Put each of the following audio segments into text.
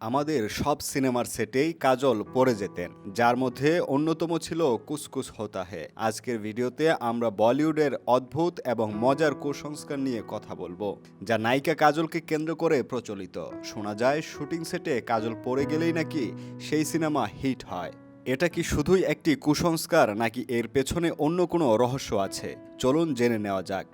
আমাদের সব সিনেমার সেটেই কাজল পড়ে যেতেন, যার মধ্যে অন্যতম ছিল কুসকুস হোতা হে। আজকের ভিডিওতে আমরা বলিউডের অদ্ভুত এবং মজার কুসংস্কার নিয়ে কথা বলব, যা নায়িকা কাজলকে কেন্দ্র করে প্রচলিত। শোনা যায়, শুটিং সেটে কাজল পড়ে গেলেই নাকি সেই সিনেমা হিট হয়। এটা কি শুধুই একটি কুসংস্কার, নাকি এর পেছনে অন্য কোনো রহস্য আছে? চলুন জেনে নেওয়া যাক।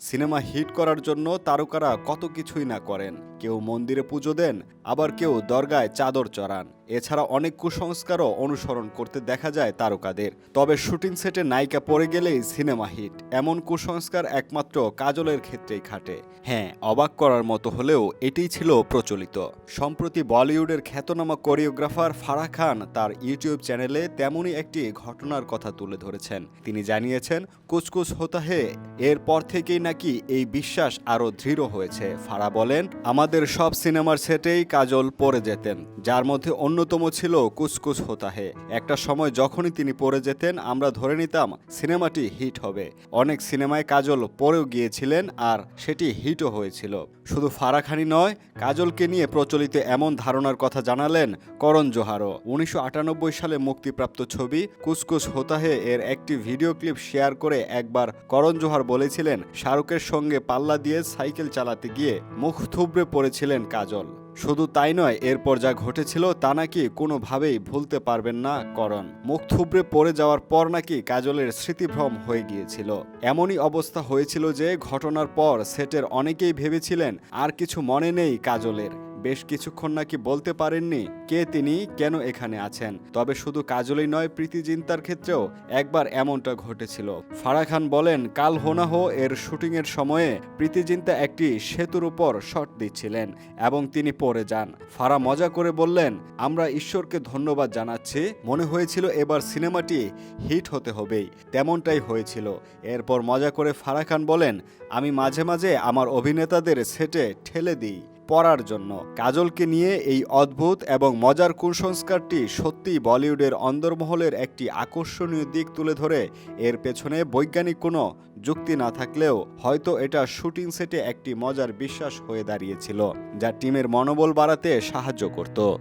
সিনেমা হিট করার জন্য তারকারা কত কিছুই না করেন। কেউ মন্দিরে পুজো দেন, আবার কেউ দরগায় চাদর চড়ান। এছাড়া অনেক কুসংস্কারও অনুসরণ করতে দেখা যায় তারকাদের। তবে শুটিং সেটে নায়িকা পড়ে গেলেই সিনেমা হিট। এমন কুসংস্কার একমাত্র কাজলের ক্ষেত্রেই খাটে। হ্যাঁ অবাক করার মতো হলেও এটিই ছিল প্রচলিত। সম্প্রতি বলিউডের খ্যাতনামা কোরিওগ্রাফার ফারাহ খান তার ইউটিউব চ্যানেলে তেমনই একটি ঘটনার কথা তুলে ধরেছেন। তিনি জানিয়েছেন, কুচকুচ হোতা হে এরপর থেকেই নাকি এই বিশ্বাস আরও দৃঢ় হয়েছে। ফারা বলেন, আমাদের সব সিনেমার সেটেই কাজল পরে যেতেন, যার মধ্যে অন্যতম ছিল কুচকুচ হোতা হে। একটা সময় যখনই তিনি পরে যেতেন, আমরা ধরে নিতাম সিনেমাটি হিট হবে। অনেক সিনেমায় কাজল পরেও গিয়েছিলেন আর সেটি হিটও হয়েছিল। শুধু ফারা খানি নয়, কাজলকে নিয়ে প্রচলিত এমন ধারণার কথা জানালেন করণ জোহারও। উনিশশো আটানব্বই সালে মুক্তিপ্রাপ্ত ছবি কুচকুচ হোতা হে এর একটি ভিডিও ক্লিপ শেয়ার করে একবার করণ জোহার বলেছিলেন, শাহরুখের সঙ্গে পাল্লা দিয়ে সাইকেল চালাতে গিয়ে মুখ থুবড়ে পড়েছিলেন কাজল। শুধু তাই নয়, এরপর যা ঘটেছিল তা নাকি কোনোভাবেই ভুলতে পারবেন না করণ। মুখ থুবড়ে পড়ে যাওয়ার পর নাকি কাজলের স্মৃতিভ্রম হয়ে গিয়েছিল। এমনই অবস্থা হয়েছিল যে ঘটনার পর সেটের অনেকেই ভেবেছিলেন, আর কিছু মনে নেই কাজলের। বেশ কিছুক্ষণ নাকি বলতে পারেননি কে তিনি, কেন এখানে আছেন। তবে শুধু কাজলই নয়, প্রীতি জিন্তার ক্ষেত্রেও একবার এমনটা ঘটেছিল। ফারা খান বলেন, কাল হোনাহো এর শুটিংয়ের সময়ে প্রীতি জিন্তা একটি সেতুর উপর শট দিচ্ছিলেন এবং তিনি পড়ে যান। ফারা মজা করে বললেন, আমরা ঈশ্বরকে ধন্যবাদ জানাচ্ছি, মনে হয়েছিল এবার সিনেমাটি হিট হতে হবেই। তেমনটাই হয়েছিল। এরপর মজা করে ফারা খান বলেন, আমি মাঝে মাঝে আমার অভিনেতাদের সেটে ঠেলে দিই। পড়ার জন্য। কাজলকে নিয়ে এই অদ্ভুত এবং মজার কুসংস্কারটি সত্যিই বলিউডের অন্দরমহলের একটি আকর্ষণীয় দিক তুলে ধরে। এর পেছনে বৈজ্ঞানিক কোনো যুক্তি না থাকলেও হয়তো এটা শুটিং সেটে একটি মজার বিশ্বাস হয়ে দাঁড়িয়েছিল, যা টিমের মনোবল বাড়াতে সাহায্য করত।